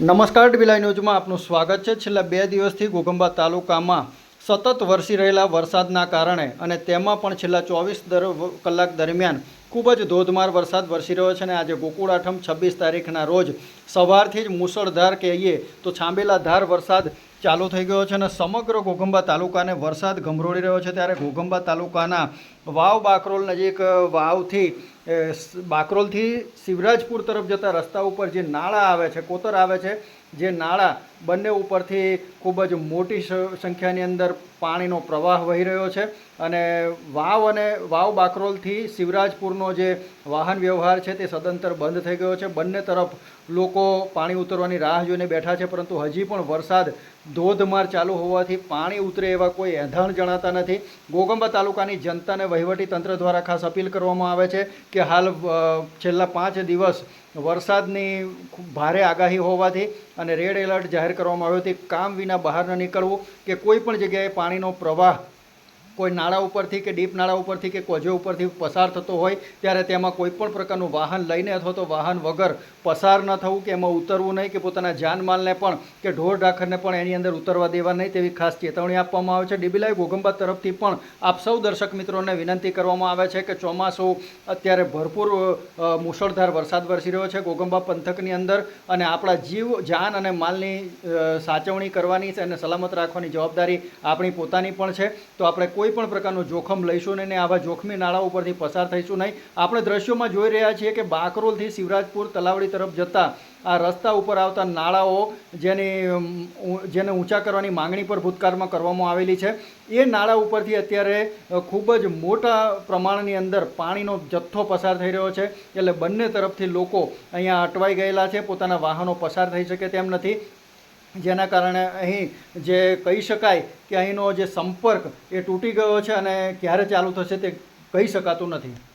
નમસ્કાર ડીબીલાઈ ન્યૂઝમાં આપનું સ્વાગત છે. છેલ્લા બે દિવસથી ઘોઘંબા તાલુકામાં સતત વરસી રહેલા વરસાદના કારણે અને તેમાં પણ છેલ્લા ચોવીસ દર કલાક દરમિયાન ખૂબ જ ધોધમાર વરસાદ વરસી રહ્યો છે અને આજે ગોકુળ આઠમ છવ્વીસ તારીખના રોજ સવારથી જ મુસળધાર કહીએ તો છાંબેલા ધાર વરસાદ ચાલુ થઈ ગયો છે અને સમગ્ર ઘોગંબા તાલુકાને વરસાદ ગમરોળી રહ્યો છે ત્યારે ઘોઘંબા તાલુકાના વાવ બાકરોલ નજીક વાવથી બાકરોલથી શિવરાજપુર તરફ જતા રસ્તા ઉપર જે નાળા આવે છે, કોતર આવે છે, જે નાળા બંને ઉપરથી ખૂબ જ મોટી સંખ્યાની અંદર પાણીનો પ્રવાહ વહી રહ્યો છે અને વાવ અને વાવ બાકરોલથી શિવરાજપુરનો જે વાહન વ્યવહાર છે તે સદંતર બંધ થઈ ગયો છે. બંને તરફ લોકો પાણી ઉતરવાની રાહ જોઈને બેઠા છે, પરંતુ હજી પણ વરસાદ ધોધમાર ચાલુ હોવાથી પાણી ઉતરે એવા કોઈ એંધાણ જણાતા નથી. ગોગંબા તાલુકાની જનતાને વહીવટી તંત્ર દ્વારા ખાસ અપીલ કરવામાં આવે છે કે હાલ છેલ્લા પાંચ દિવસ વરસાદની ભારે આગાહી હોવાથી અને રેડ એલર્ટ જાહેર કરવામાં આવ્યો હતી કામ વિના બહાર ન નીકળવું કે કોઈ પણ જગ્યાએ પાણીનો પ્રવાહ કોઈ નાળા ઉપરથી કે ડીપ નાળા ઉપરથી કે કોજે ઉપરથી પસાર થતો હોય, ત્યારે તેમાં કોઈ પણ પ્રકારનું વાહન લઈને અથવા તો વાહન વગર પસાર ન થવું કે એમાં ઉતરવું નહીં, કે પોતાના જાનમાલને પણ કે ઢોર ઢાખરને પણ એની અંદર ઉતરવા દેવા નહીં, તેવી ખાસ ચેતવણી આપવામાં આવે છે. ડીબીલાઈ ગોગંબા તરફથી પણ આપ સૌ દર્શક મિત્રોને વિનંતી કરવામાં આવે છે કે ચોમાસું અત્યારે ભરપૂર મુશળધાર વરસાદ વરસી રહ્યો છે. ગોગંબા પંથકની અંદર અને આપણા જીવ, જાન અને માલની સાચવણી કરવાની અને સલામત રાખવાની જવાબદારી આપણી પોતાની પણ છે. તો આપણે કોઈ પણ પ્રકારનું જોખમ લઈશું નહીં ને આવા જોખમી નાળા ઉપરથી પસાર થઈશું નહીં. આપણે દ્રશ્યોમાં જોઈ રહ્યા છીએ કે બાકરોલથી શિવરાજપુર તલાવડી તરફ જતા આ રસ્તા ઉપર આવતા નાળાઓ જેની જેને ઊંચા કરવાની માંગણી પર ભૂતકાળમાં કરવામાં આવેલી છે. એ નાળા ઉપરથી અત્યારે ખૂબ જ મોટા પ્રમાણની અંદર પાણીનો જથ્થો પસાર થઈ રહ્યો છે. એટલે બંને તરફથી લોકો અહીંયા અટવાઈ ગયેલા છે. પોતાના વાહનો પસાર થઈ શકે તેમ નથી. જેના કારણે અહીં જે કહી શકાય કે અહીંનો જે સંપર્ક એ તૂટી ગયો છે અને ક્યારે ચાલુ થશે તે કહી શકાતું નથી.